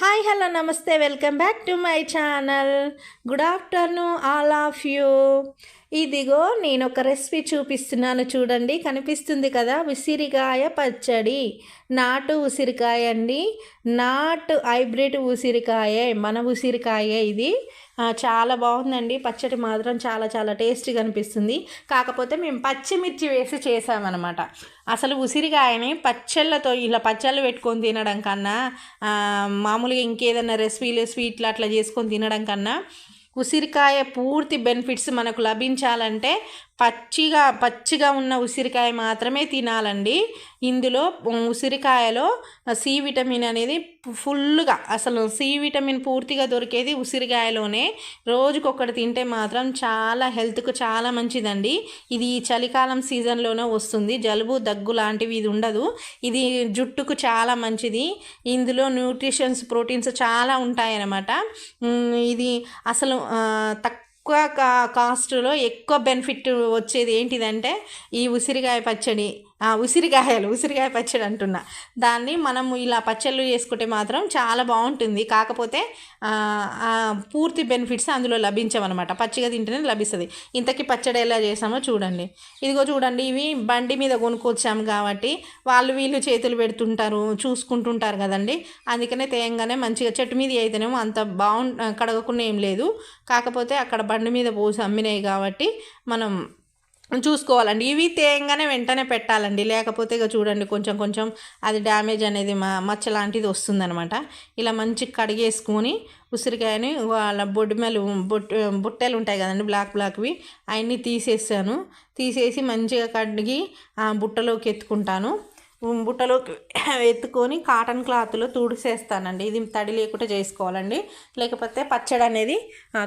Hi hello నమస్తే welcome back to my channel good afternoon all of you ఇదిగో నేను ఒక రెసిపీ చూపిస్తున్నాను చూడండి. కనిపిస్తుంది కదా? ఉసిరికాయ పచ్చడి. నాటు ఉసిరికాయ అండి. నాటు హైబ్రిడ్ ఉసిరికాయ మన ఉసిరికాయ ఇది. చాలా బాగుందండి. పచ్చడి మాత్రం చాలా చాలా టేస్టీగా అనిపిస్తుంది. కాకపోతే మేము పచ్చిమిర్చి వేసి చేసామన్నమాట. అసలు ఉసిరికాయని పచ్చళ్ళతో ఇలా పచ్చళ్ళు పెట్టుకొని తినడం కన్నా మామూలుగా ఇంకేదైనా రెసిపీలు స్వీట్లు అట్లా చేసుకొని తినడం కన్నా ఉసిరికాయ పూర్తి బెనిఫిట్స్ మనకు లభించాలంటే పచ్చిగా పచ్చిగా ఉన్న ఉసిరికాయ మాత్రమే తినాలండి. ఇందులో ఉసిరికాయలో సి విటమిన్ అనేది ఫుల్గా అసలు సి విటమిన్ పూర్తిగా దొరికేది ఉసిరికాయలోనే. రోజుకొకటి తింటే మాత్రం చాలా హెల్త్కు చాలా మంచిదండి. ఇది ఈ చలికాలం సీజన్లోనే వస్తుంది. జలుబు దగ్గు లాంటివి ఇది ఉండదు. ఇది జుట్టుకు చాలా మంచిది. ఇందులో న్యూట్రిషన్స్ ప్రోటీన్స్ చాలా ఉంటాయన్నమాట. ఇది అసలు తక్కువ తక్కువ కా కాస్ట్లో ఎక్కువ బెనిఫిట్ వచ్చేది ఏంటిదంటే ఈ ఉసిరికాయ పచ్చడి. ఉసిరికాయలు ఉసిరికాయ పచ్చడి అంటున్నా. దాన్ని మనము ఇలా పచ్చళ్ళు చేసుకుంటే మాత్రం చాలా బాగుంటుంది. కాకపోతే పూర్తి బెనిఫిట్స్ అందులో లభించవన్నమాట. పచ్చిగా తింటేనే లభిస్తుంది. ఇంతకీ పచ్చడి ఎలా చేసామో చూడండి. ఇదిగో చూడండి ఇవి బండి మీద కొనుక్కొచ్చాము కాబట్టి వాళ్ళు వీళ్ళు చేతులు పెడుతుంటారు చూసుకుంటుంటారు కదండి. అందుకనే తేయంగానే మంచిగా చెట్టు మీద అయితేనేమో అంత బాగు కడగకుండా ఏం లేదు. కాకపోతే అక్కడ బండి మీద పోసి అమ్మినాయి కాబట్టి మనం చూసుకోవాలండి. ఇవి తేయంగానే వెంటనే పెట్టాలండి. లేకపోతే ఇక చూడండి కొంచెం కొంచెం అది డ్యామేజ్ అనేది మ మచ్చ లాంటిది వస్తుందనమాట ఇలా మంచి కడిగేసుకొని ఉసిరికాయని వాళ్ళ బొడ్డుమెలు బొట్ బుట్టెలు ఉంటాయి కదండి బ్లాక్ బ్లాక్వి అవన్నీ తీసేసాను. తీసేసి మంచిగా కడిగి ఆ బుట్టలోకి ఎత్తుకుంటాను. బుట్టలోకి ఎత్తుకొని కాటన్ క్లాత్లో తుడిసేస్తానండి. ఇది తడి లేకుండా చేసుకోవాలండి. లేకపోతే పచ్చడి అనేది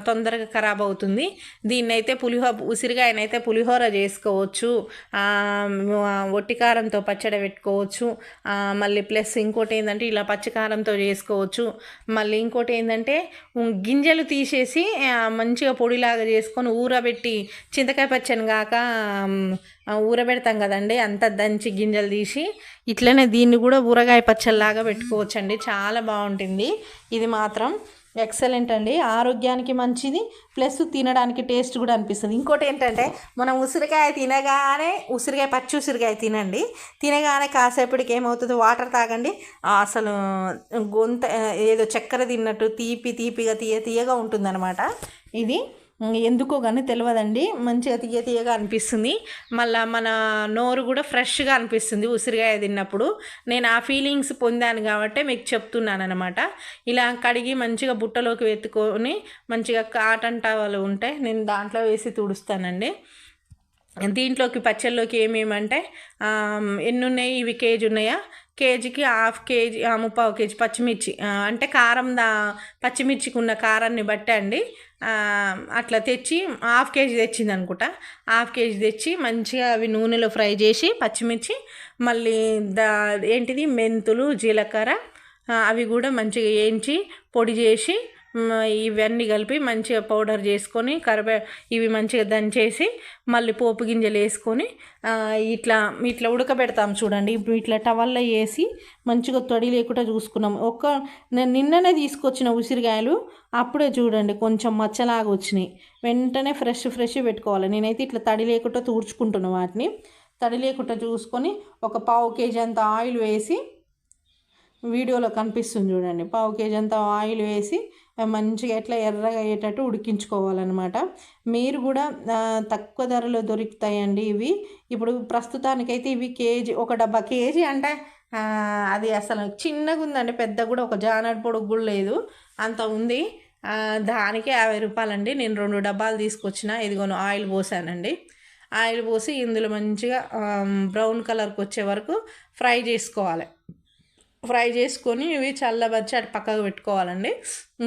తొందరగా ఖరాబ్ అవుతుంది. దీన్ని అయితే పులిహోర ఉసిరికాయనైతే పులిహోర చేసుకోవచ్చు ఒట్టికారంతో కారంతో పచ్చడి పెట్టుకోవచ్చు. మళ్ళీ ప్లస్ ఇంకోటి ఏంటంటే ఇలా పచ్చికారంతో చేసుకోవచ్చు. మళ్ళీ ఇంకోటి ఏంటంటే గింజలు తీసేసి మంచిగా పొడిలాగా చేసుకొని ఊరబెట్టి చింతకాయ పచ్చని కాక ఊరబెడతాం కదండి. అంత దంచి గింజలు తీసి ఇట్లనే దీన్ని కూడా ఊరగాయ పచ్చల్లాగా పెట్టుకోవచ్చండి. చాలా బాగుంటుంది. ఇది మాత్రం ఎక్సలెంట్ అండి. ఆరోగ్యానికి మంచిది. ప్లస్ తినడానికి టేస్ట్ కూడా అనిపిస్తుంది. ఇంకోటి ఏంటంటే మనం ఉసిరికాయ తినగానే ఉసిరికాయ పచ్చి ఉసిరికాయ తినండి. తినగానే కాసేపటికి ఏమవుతుంది? వాటర్ తాగండి. అసలు గొంత ఏదో చక్కెర తిన్నట్టు తీపి తీపిగా తీయ తీయగా ఉంటుందన్నమాట. ఇది ఎందుకో కానీ తెలియదండి మంచిగా తీయ తీయగా అనిపిస్తుంది. మళ్ళీ మన నోరు కూడా ఫ్రెష్గా అనిపిస్తుంది ఉసిరికాయ తిన్నప్పుడు. నేను ఆ ఫీలింగ్స్ పొందాను కాబట్టి మీకు చెప్తున్నాను అనమాట ఇలా కడిగి మంచిగా బుట్టలోకి వెతుకొని మంచిగా కాటన్ టవల్ ఉంటే నేను దాంట్లో వేసి తుడుస్తానండి. దీంట్లోకి పచ్చళ్ళలోకి ఏమేమంటే ఎన్ని ఉన్నాయి ఇవి కేజీ ఉన్నాయా? కేజీకి హాఫ్ కేజీ ఆ, ముప్పావు కేజీ పచ్చిమిర్చి అంటే కారం దా పచ్చిమిర్చికి ఉన్న కారాన్ని బట్టండి అట్లా తెచ్చి హాఫ్ కేజీ తెచ్చింది అనుకుంటా హాఫ్ కేజీ తెచ్చి మంచిగా అవి నూనెలో ఫ్రై చేసి పచ్చిమిర్చి మళ్ళీ దా ఏంటిది? మెంతులు జీలకర్ర అవి కూడా మంచిగా వేయించి పొడి చేసి ఇవన్నీ కలిపి మంచిగా పౌడర్ చేసుకొని కరివే ఇవి మంచిగా దంచేసి మళ్ళీ పోపు గింజలు వేసుకొని ఇట్లా ఇట్లా ఉడకబెడతాం చూడండి. ఇప్పుడు ఇట్లా టవల్లో వేసి మంచిగా తొడి లేకుండా చూసుకున్నాం. ఒక్క నేను నిన్ననే తీసుకొచ్చిన ఉసిరికాయలు అప్పుడే చూడండి కొంచెం మచ్చలాగా వచ్చినాయి. వెంటనే ఫ్రెష్ ఫ్రెష్ పెట్టుకోవాలి. నేనైతే ఇట్లా తడి లేకుండా తూర్చుకుంటున్నాను వాటిని. తడి లేకుండా చూసుకొని ఒక పావు కేజీ అంత ఆయిల్ వేసి వీడియోలో కనిపిస్తుంది చూడండి. పావు కేజీ అంత ఆయిల్ వేసి మంచిగా ఎట్లా ఎర్రగా అయ్యేటట్టు ఉడికించుకోవాలన్నమాట. మీరు కూడా తక్కువ ధరలో దొరుకుతాయండి ఇవి. ఇప్పుడు ప్రస్తుతానికైతే ఇవి కేజీ ఒక డబ్బా కేజీ అంటే అది అసలు చిన్నగా ఉందండి పెద్ద కూడా ఒక జానడి పొడుగు కూడా లేదు. అంత ఉంది. దానికి యాభై రూపాయలండి. నేను రెండు డబ్బాలు తీసుకొచ్చిన ఇదిగోను ఆయిల్ పోసానండి. ఆయిల్ పోసి ఇందులో మంచిగా బ్రౌన్ కలర్కి వచ్చే వరకు ఫ్రై చేసుకోవాలి. ఫ్రై చేసుకొని ఇవి చల్లబరిచి అటు పక్కకు పెట్టుకోవాలండి.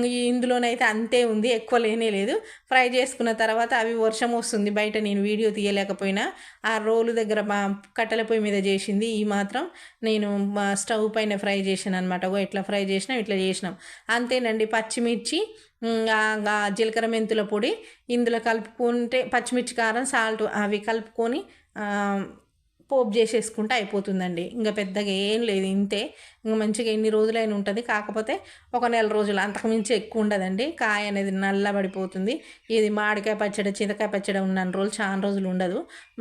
ఇందులోనైతే అంతే ఉంది ఎక్కువ లేనే లేదు. ఫ్రై చేసుకున్న తర్వాత అవి వర్షం వస్తుంది బయట నేను వీడియో తీయలేకపోయినా. ఆ రోలు దగ్గర కట్టెల పొయ్యి మీద చేసింది ఈ మాత్రం. నేను స్టవ్ పైన ఫ్రై చేసాను అనమాట ఇట్లా ఫ్రై చేసినాం ఇట్లా చేసినాం. అంతేనండి పచ్చిమిర్చి ఆ- జీలకర్ర మెంతుల పొడి. ఇందులో కలుపుకుంటే పచ్చిమిర్చి కారం సాల్ట్ అవి కలుపుకొని పోపు చేసేసుకుంటే అయిపోతుందండి. ఇంకా పెద్దగా ఏం లేదు ఇంతే. ఇంకా మంచిగా ఎన్ని రోజులైనా ఉంటుంది. కాకపోతే ఒక నెల రోజులు అంతకుమించి ఎక్కువ ఉండదండి. కాయ అనేది నల్లబడిపోతుంది. ఇది మామిడికాయ పచ్చడి చింతకాయ పచ్చడి ఉన్న రోజులు చాలా రోజులు ఉండదు.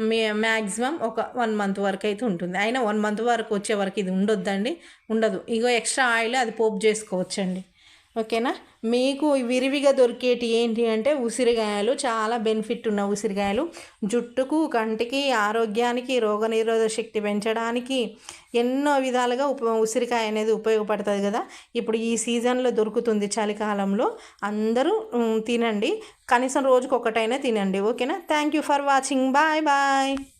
మే మ్యాక్సిమం ఒక వన్ మంత్ వరకు అయితే ఉంటుంది. అయినా వన్ మంత్ వరకు వచ్చే వరకు ఇది ఉండొద్దండి. ఉండదు. ఇగో ఎక్స్ట్రా ఆయిల్ అది పోపు చేసుకోవచ్చండి. ఓకేనా? మీకు విరివిగా దొరికేటి ఏంటి అంటే ఉసిరికాయలు చాలా బెనిఫిట్ ఉన్న ఉసిరికాయలు జుట్టుకు కంటికి ఆరోగ్యానికి రోగనిరోధక శక్తి పెంచడానికి ఎన్నో విధాలుగా ఉప ఉసిరికాయ అనేది ఉపయోగపడుతుంది కదా? ఇప్పుడు ఈ సీజన్లో దొరుకుతుంది చలికాలంలో. అందరూ తినండి. కనీసం రోజుకు ఒకటైనా తినండి. ఓకేనా? Thank you for watching bye bye